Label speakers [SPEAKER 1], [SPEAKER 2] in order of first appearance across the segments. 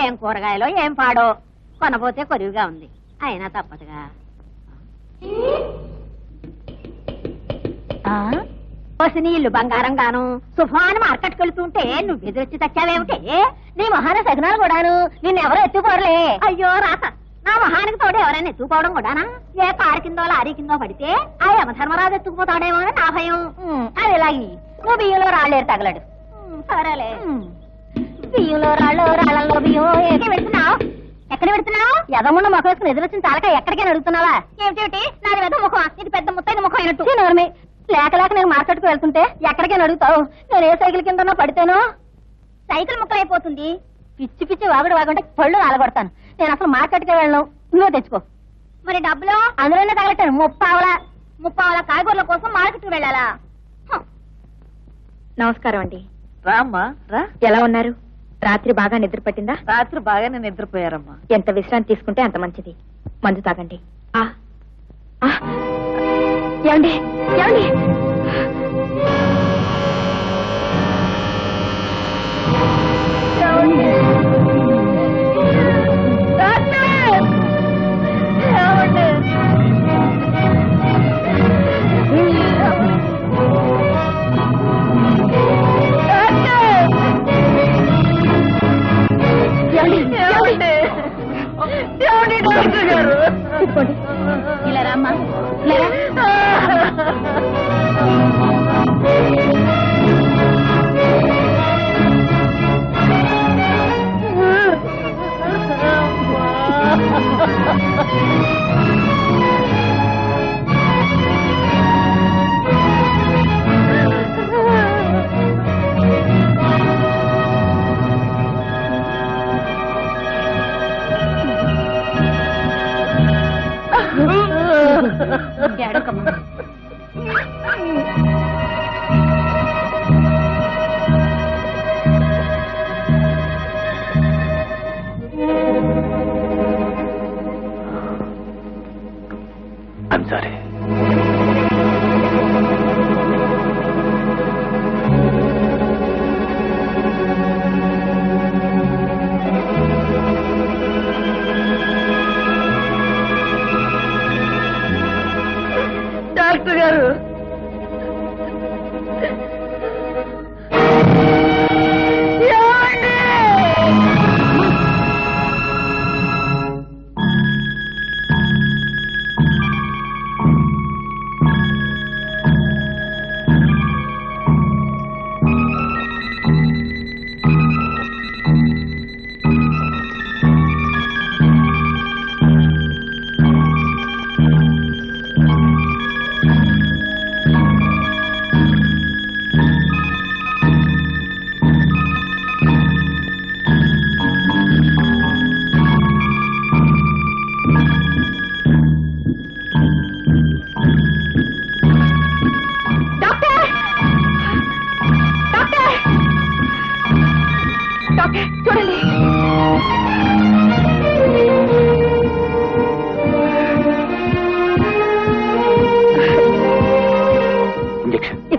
[SPEAKER 1] ఏం కూరగాయలో ఏం పాడో? కొనబోతే కొరివిగా ఉంది. అయినా తప్పదుగా. ఆ? వసి నీ ఇల్లు బంగారం గాను సుఫాన్ మార్కెట్కి వెళ్తుంటే నువ్వు ఎదురొచ్చి తెచ్చావేమిటి? నీ మొహాన సగనాలు కూడాను నిన్నెవరో ఎత్తుకోరలే. అయ్యో రాత. నా మొహానికి తోడు ఎవరైనా ఎత్తుకుపోవడం కూడానా? ఏ కారు కిందో లారీ కిందో పడితే ఆ యమధర్మరాజు ఎత్తుకుపోతాడేమో అని నా భయం. అది ఇలాగి నువ్వు బియ్యంలో రాళ్ళేరు తగలడు. సరేలే బియ్యంలో రాళ్ళు రాళ్ళలో బియ్యం ఎక్కడ పెడుతున్నావు? ఎక్కడ పెడుతున్నావు? ఎదమున్న ముఖం వేసుకుని ఎదురొచ్చిన తాలక ఎక్కడికైనా అడుగుతున్నావా? ఏమిటి నాది వెద ముఖం ఇది పెద్ద ముత్తైన ముఖం అయినట్టు. నోర్మి. లేక లేక నేను మార్కెట్కి వెళ్తుంటే ఎక్కడికైనా అడుగుతావు? నేను ఏ సైకిల్ కిందనో పడితేనో? సైకిల్ ముక్కలైపోతుంది. పిచ్చి పిచ్చి వాగుడు వాగుంటే పళ్ళు అలగొడతాను నేను అసలు మార్కెట్కి వెళ్ళను. నువ్వే తెచ్చుకో. మరి డబ్బులు? అందులోనే తగలెట్టాను. ముప్పావలా. ముప్పావలా కాయగూరల కోసం మార్కెట్కి వెళ్ళాలా?
[SPEAKER 2] నమస్కారం అండి.
[SPEAKER 3] రామ్మా. రా.
[SPEAKER 2] ఎలా ఉన్నారు? రాత్రి బాగా నిద్ర పట్టిందా?
[SPEAKER 3] రాత్రి బాగానే నిద్రపోయారమ్మా.
[SPEAKER 2] ఎంత విశ్రాంతి తీసుకుంటే అంత మంచిది. మందు తాగండి. ఏమండి? ఏమండి?
[SPEAKER 1] ఇలా రామ్మా. ఇలా రా.
[SPEAKER 4] ya,
[SPEAKER 3] డాక్టర్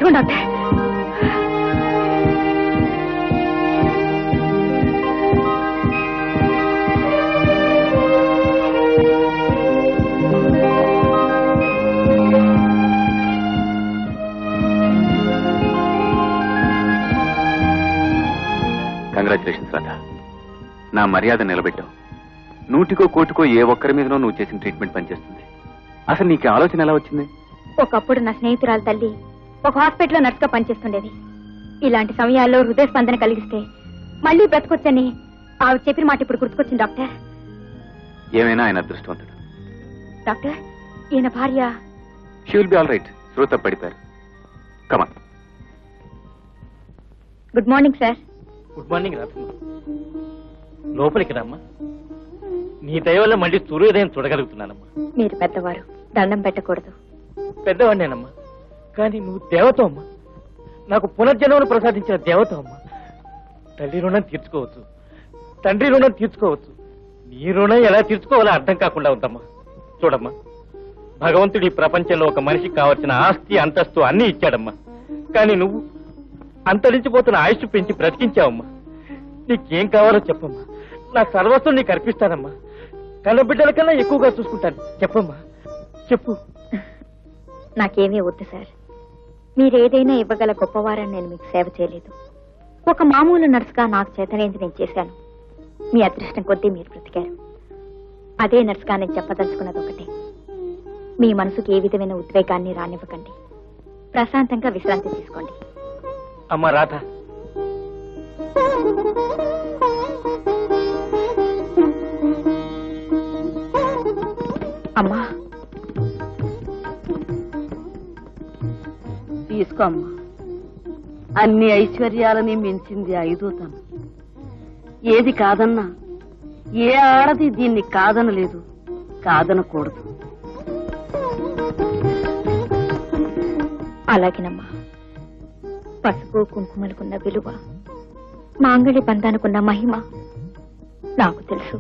[SPEAKER 2] ఇదిగోండి డాక్టర్.
[SPEAKER 4] కంగ్రాచులేషన్స్ రాధా నా మర్యాద నిలబెట్టావు. నూటికో కోటికో ఏ ఒక్కరి మీదనో నువ్వు చేసిన ట్రీట్మెంట్ పనిచేస్తుంది. అసలు నీకు ఆలోచన ఎలా వచ్చింది?
[SPEAKER 2] ఒకప్పుడు నా స్నేహితురాల తల్లి ఒక హాస్పిటల్లో నర్సుగా పనిచేస్తుండేది. ఇలాంటి సమయాల్లో హృదయ స్పందన కలిగిస్తే మళ్ళీ బ్రతకొచ్చని ఆవిడ చెప్పిన మాట ఇప్పుడు గుర్తుకొచ్చింది డాక్టర్.
[SPEAKER 4] ఏమైనా ఆయన అదృష్టవంతుడు?
[SPEAKER 2] డాక్టర్ ఈయన భార్య
[SPEAKER 4] she will be all right శ్రోత పడిపారు కమా
[SPEAKER 2] good morning sir.
[SPEAKER 5] Good morning Radhamma. లోపలికి రామ్మా. నీ దయ వల్ల మళ్ళీ సూర్యోదయం చూడగలుగుతున్నానమ్మా.
[SPEAKER 2] మీరు పెద్దవారు దండం పెట్టకూడదు.
[SPEAKER 5] పెద్దవాడినేనమ్మా. కానీ నువ్వు దేవత అమ్మా నాకు పునర్జన్మను ప్రసాదించిన దేవత అమ్మా తల్లి రుణం తీర్చుకోవచ్చు. తండ్రి రుణం తీర్చుకోవచ్చు. నీ రుణం ఎలా తీర్చుకోవాలో అర్థం కాకుండా ఉందమ్మా. చూడమ్మా. భగవంతుడి ప్రపంచంలో ఒక మనిషికి కావలసిన ఆస్తి అంతస్తు అన్ని ఇచ్చాడమ్మా. కానీ నువ్వు అంతరించిపోతున్న ఆయుష్ పెంచి బ్రతికించావమ్మా. నీకేం కావాలో చెప్పమ్మా.
[SPEAKER 6] నా సర్వస్వం నీకు అర్పిస్తానమ్మా. కన్నబిడ్డల కన్నా ఎక్కువగా చూసుకుంటాను. చెప్పమ్మా. చెప్పు.
[SPEAKER 2] నాకేమీ వద్దు సార్. మీరేదైనా ఇవ్వగల గొప్పవారని నేను మీకు సేవ చేయలేదు. ఒక మామూలు నర్సుగా నాకు చేతనేది నేను చేశాను. మీ అదృష్టం కొద్దీ మీరు బ్రతికారు. అదే నర్సుగా నేను చెప్పదలుచుకున్నది ఒకటే. మీ మనసుకి ఏ విధమైన ఉద్వేగాన్ని రానివ్వకండి. ప్రశాంతంగా విశ్రాంతి తీసుకోండి.
[SPEAKER 6] అమ్మా రాధ.
[SPEAKER 3] తీసుకోమ్మా. అన్ని ఐశ్వర్యాలని మించింది ఐదో తను. ఏది కాదన్నా ఏ ఆడది దీన్ని కాదనలేదు కాదనకూడదు.
[SPEAKER 2] అలాగేనమ్మా. పసుపు కుంకుమలకున్న విలువ మాంగళి బంధానికున్న మహిమ నాకు తెలుసు.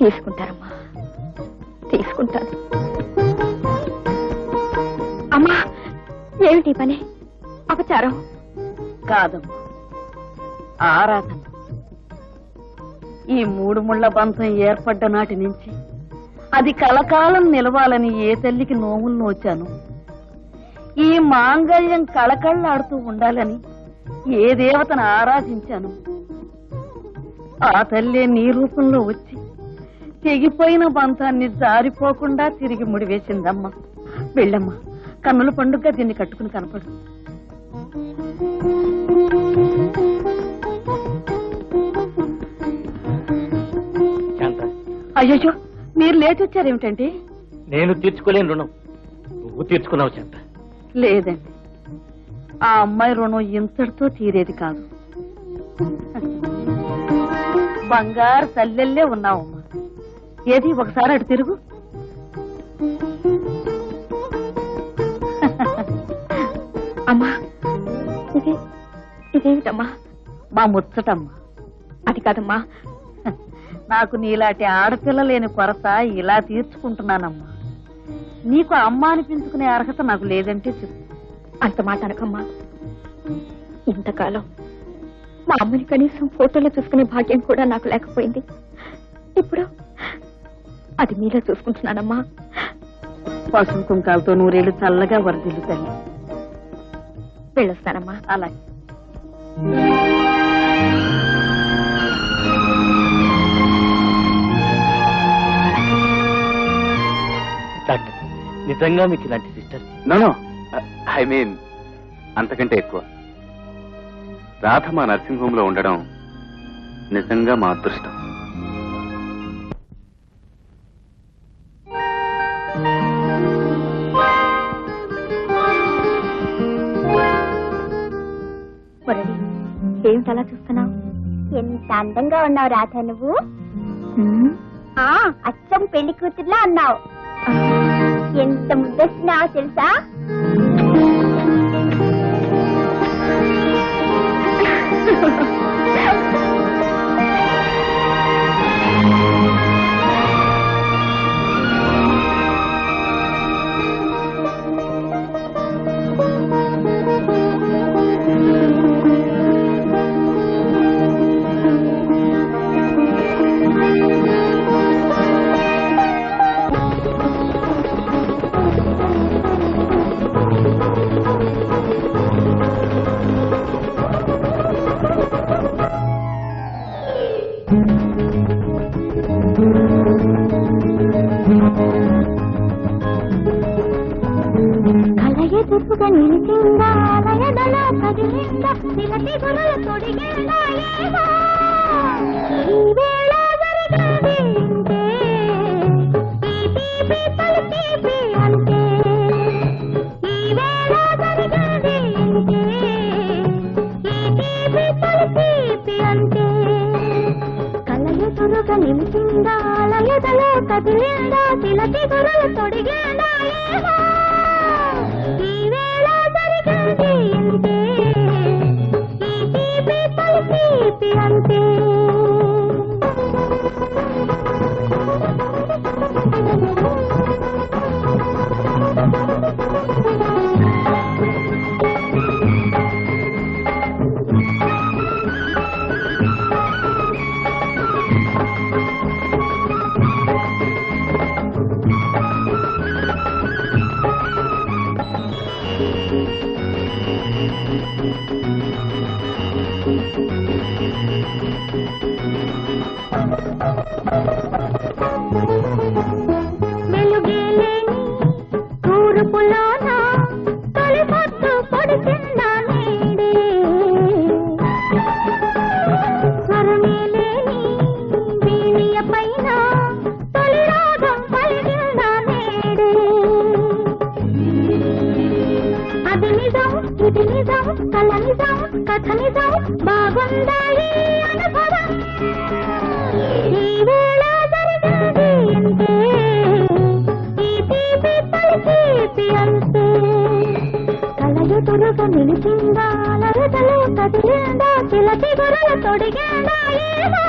[SPEAKER 2] తీసుకుంటారమ్మా. తీసుకుంటాను. ఏమిటి ఈ పని? అపచారం?
[SPEAKER 3] కాదు. ఆరాధన. ఈ మూడు ముళ్ళ బంధం ఏర్పడ్డ నాటి నుంచి అది కలకాలం నిలవాలని ఏ తల్లికి నోములు నోచాను. ఈ మాంగళ్యం కళకళ్ళాడుతూ ఉండాలని ఏ దేవతను ఆరాధించాను. ఆ తల్లే నీ రూపంలో వచ్చి తెగిపోయిన బంధాన్ని జారిపోకుండా తిరిగి ముడివేసిందమ్మా. వెళ్ళమ్మా. కన్నుల పండుగ దీన్ని కట్టుకుని కనపడు అయ్యో మీరు లేచి వచ్చారేమిటండి
[SPEAKER 6] నేను తీర్చుకోలేని రుణం. నువ్వు తీర్చుకున్నావు శాంత.
[SPEAKER 3] లేదండి. ఆ అమ్మాయి రుణం ఇంతటితో తీరేది కాదు. బంగారు తల్లెల్లే ఉన్నావమ్మా. ఏది ఒకసారి అటు తిరుగు.
[SPEAKER 2] అమ్మా. ఇది ఇదేమిటమ్మా?
[SPEAKER 3] మా ముచ్చటమ్మా.
[SPEAKER 2] అది కాదమ్మా.
[SPEAKER 3] నాకు నీలాంటి ఆడపిల్ల లేని కొరత ఇలా తీర్చుకుంటున్నానమ్మా. నీకు అమ్మ అనిపించుకునే అర్హత నాకు లేదంటే చెప్పు.
[SPEAKER 2] అంత మాట అనకమ్మా. ఇంతకాలం మా అమ్మని కనీసం ఫోటోలో చూసుకునే భాగ్యం కూడా నాకు లేకపోయింది. ఇప్పుడు అది మీలో చూసుకుంటున్నానమ్మా.
[SPEAKER 3] పసుపు కుంకాలతో నూరేళ్ళు చల్లగా వరదలు తల్లి
[SPEAKER 2] వెళ్ళొస్తానమ్మా.
[SPEAKER 3] అలాగే.
[SPEAKER 6] డాక్టర్ నిజంగా మీకు ఇలాంటి సిస్టర్?
[SPEAKER 4] నో ఐ మీన్ అంతకంటే ఎక్కువ. రాధ మా నర్సింగ్ హోమ్లో ఉండడం నిజంగా మా అదృష్టం.
[SPEAKER 2] మురళి ఏమిటి అలా చూస్తున్నావు?
[SPEAKER 7] ఎంత అందంగా ఉన్నావు రాధ నువ్వు. ఆ అచ్చం పెళ్ళి కూతుర్లా అన్నావు. ఎంత ముద్దొస్తున్నావో తెలుసా? కలయదుర్పుగా కదిలిందా నిలటి గురుల ఈ వేళ జరిగేది ఈ తీపి తీపి ఈ వేళ ఈ తీపి తీపి నిలిచిందా లయదల కదిలిందా తిలటి గురుల తొడిగిందా ఈ వేళ తీపి మెలుగేలేని తూర్పులా కలయుతురుగా నిలిచిందా అలరుదలు కదిలిందా చిలకి గురల తొడిగిందా ఏమో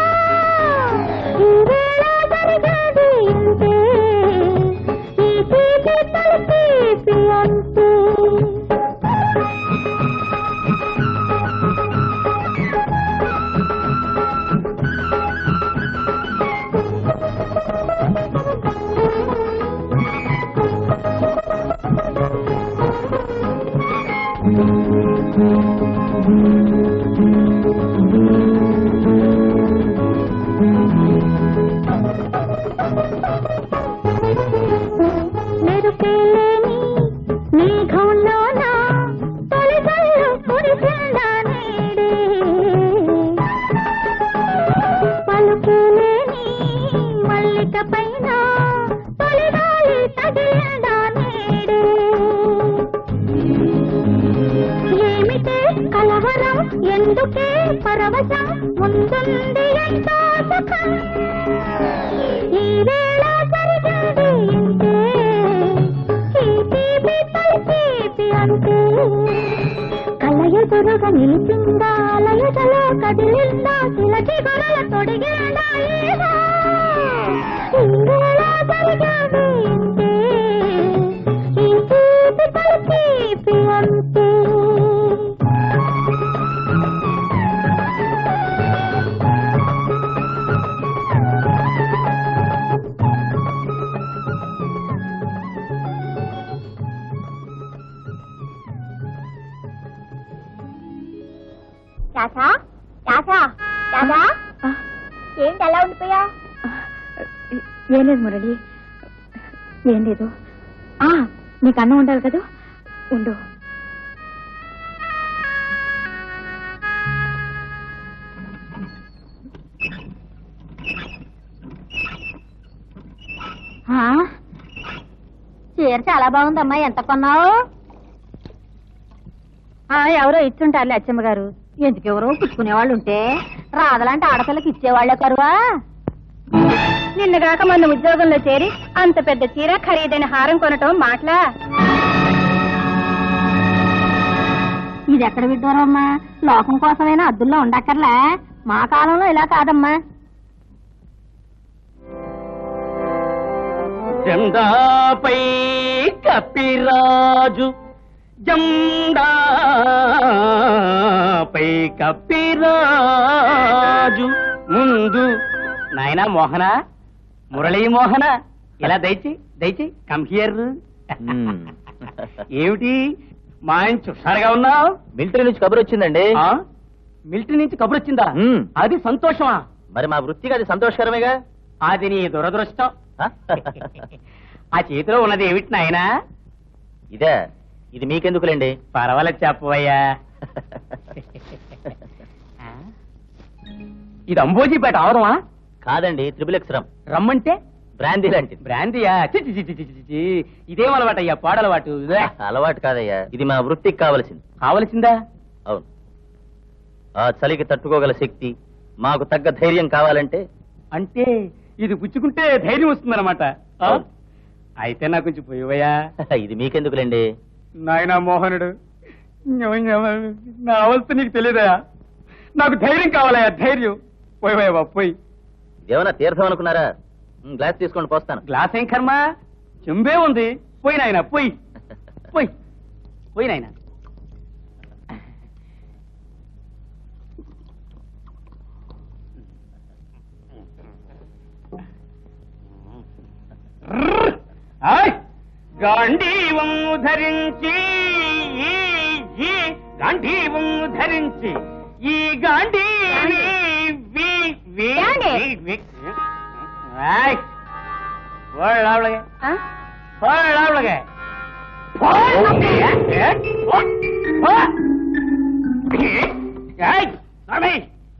[SPEAKER 7] పరవశం ముందుంది ఎంతో సుఖం ఈ వేళ జరిగింది అంటే ఈ తీపి తొలి తీపి నిలిచిందా లయటలో కదిలిందా చిలకి గొడవ తొడిగిందా ఈ వేళ జరిగింది అంటే ఏంటి అలా ఉండిపోయా?
[SPEAKER 2] ఏం లేదు మురళి. ఏం లేదు. ఆ, నీకు అన్నం ఉండాలి కదా? ఉండు.
[SPEAKER 7] చీర చాలా బాగుందమ్మా. ఎంత కొన్నావు? ఎవరో ఇచ్చుంటారులే అచ్చమ్మ గారు. ఎందుకెవరో పుచ్చుకునేవాళ్ళు ఉంటే రాదలాంటి ఆడపిల్లకి ఇచ్చేవాళ్ళే కరువా? నిన్నగాక మన ఉద్యోగంలో చేరి అంత పెద్ద చీర ఖరీదైన హారం కొనటం మాటలా? ఇది ఎక్కడ విడ్డూరమ్మా? లోకం కోసమైనా అద్దుల్లో ఉండక్కర్లే? మా కాలంలో ఇలా కాదమ్మా.
[SPEAKER 6] జెండాపై కపిరాజు జెండాపై కపిరాజు ముందు నాయనా మోహన మురళీ మోహన ఇలా దయచి దయచి కమ్ హియర్ ఏమిటి? మా ఆయన హుషారుగా ఉన్నావు?
[SPEAKER 8] మిలిటరీ నుంచి కబురు వచ్చిందండి.
[SPEAKER 6] ఆ? మిలిటరీ నుంచి కబురు వచ్చిందా?
[SPEAKER 8] మ్మ్.
[SPEAKER 6] అది సంతోషమా?
[SPEAKER 8] మరి మా వృత్తికి అది సంతోషకరమేగా?
[SPEAKER 6] అది నీ దురదృష్టం? ఆ చేతిలో ఉన్నది ఏమిటి నాయనా?
[SPEAKER 8] ఇదే. ఇది మీకెందుకులేండి?
[SPEAKER 6] పర్వాలేదు చెప్పవయ్యా. ఇది అంబోజీపేట అవరమా
[SPEAKER 8] కాదండి త్రిబుల్ ఎక్స్రం
[SPEAKER 6] రమ్మంటే?
[SPEAKER 8] బ్రాందీ లాంటిది.
[SPEAKER 6] బ్రాంతియా చి, చి, చి, చి, చి, చి, చి. ఇదేం అలవాటు అయ్యా పాడలవాటు.
[SPEAKER 8] అలవాటు కాదయ్యా. ఇది మా వృత్తికి కావలసింది.
[SPEAKER 6] కావలసిందా?
[SPEAKER 8] అవును. ఆ చలికి తట్టుకోగల శక్తి మాకు తగ్గ ధైర్యం కావాలంటే?
[SPEAKER 6] అంటే ఇది పుచ్చుకుంటే ధైర్యం వస్తుందన్నమాట. అయితే నాకు కొంచెం పోయివయ్యా
[SPEAKER 8] ఇది మీకెందుకులేండి?
[SPEAKER 6] నాయనా మోహనుడు నా అవస్థ నీకు తెలియదయా నాకు ధైర్యం కావాలయ్యా ధైర్యం. పోయివయ్యా బాబు పోయి.
[SPEAKER 8] ఇదేమన్నా తీర్థం అనుకున్నారా? గ్లాస్ తీసుకోండి పోస్తాను.
[SPEAKER 6] గ్లాస్ ఏం కర్మ? చెంబే ఉంది. పోయి నాయన పోయి. పోయి. పోయి నాయన. ఆయ్! గాంధీవం ధరించి ఈ ఈ గాంధీవం ధరించి ఈ గాంధీ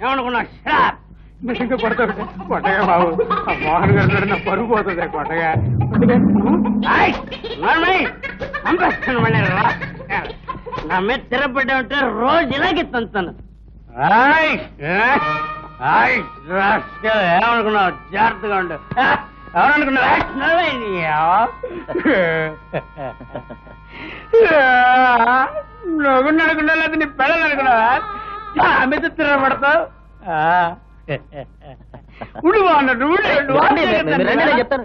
[SPEAKER 6] ఏమనుకున్నా షాప్
[SPEAKER 9] నిజంగా కొడతాడు కొట్టగా బాబు. ఆ మోహన్ గారు ఉన్నాడు, నా పరుగు పోతుంది కొట్టగా
[SPEAKER 6] పంపిస్తాను మళ్ళీ నా మీద తిరగబడ్డా ఉంటే రోజు ఇలాగే తంతాను. ఏమనుకున్నావు? జాగ్రత్తగా ఉండు. ఆ, ఎవరనుకున్నావు? ఆ, నువ్వు
[SPEAKER 9] అనుకున్నా లేదా నీ పిల్లలు అనుకున్నావా
[SPEAKER 6] నా మీద తిరగబడతావు
[SPEAKER 9] ఉండు
[SPEAKER 8] చెప్తాను.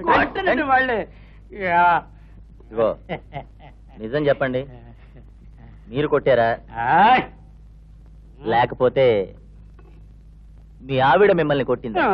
[SPEAKER 8] ఇదిగో నిజం చెప్పండి. మీరు కొట్టారా. లేకపోతే మీ ఆవిడ మిమ్మల్ని కొట్టిందా?